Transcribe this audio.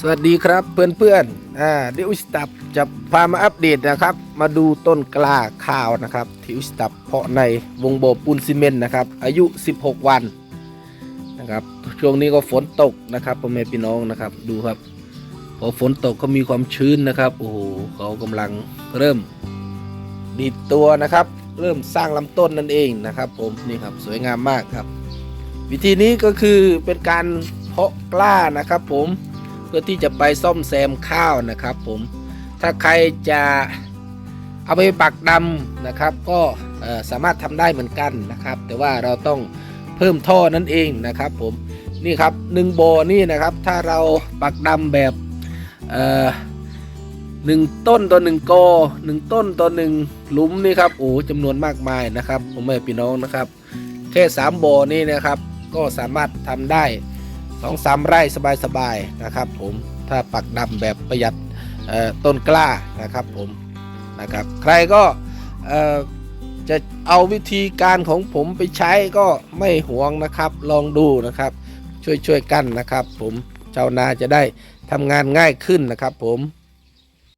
สวัสดีครับเพื่อนๆอ่าเดี๋ยวอุสตับจะพามาอัปเดตนะครับ มาดูต้นกล้าข้าวนะครับที่อุสตับเพาะในวงโบปูนซีเมนต์นะครับ อายุ 16 วันนะครับ ช่วงนี้ก็ฝนตกนะครับพ่อแม่พี่น้องนะครับ ดูครับ พอฝนตกก็มีความชื้นนะครับ โอ้โหเขากำลังเริ่มดีดตัวนะครับ เริ่มสร้างลำต้นนั่นเองนะครับ ผมนี่ครับสวยงามมากครับ วิธีนี้ก็คือเป็นการเพาะกล้านะครับ ผม เพื่อที่จะไปซ่อมแซมข้าวนะครับผมถ้าใครจะเอาไปปักดำนะครับ ก็สามารถทำได้เหมือนกันนะครับ แต่ว่าเราต้องเพิ่มท่อนั่นเองนะครับผมนี่ครับหนึ่งโบนี่นะครับ ถ้าเราปักดำแบบหนึ่งต้นต่อหนึ่งกอหนึ่งต้นต่อหนึ่งหลุมนี่ครับโอ้จำนวนมากมายนะครับผมแม่พี่น้องนะครับ แค่สามโบนี่นะครับ ก็สามารถทำได้ องสามไร่สบายๆนะครับ ผมถ้าปักดำแบบประหยัดต้นกล้านะครับผมนะครับ ใครก็จะเอาวิธีการของผมไปใช้ก็ไม่ห่วงนะครับ ลองดูนะครับ ช่วยๆกันนะครับ ผมชาวนาจะได้ทำงานง่ายขึ้นนะครับ ผม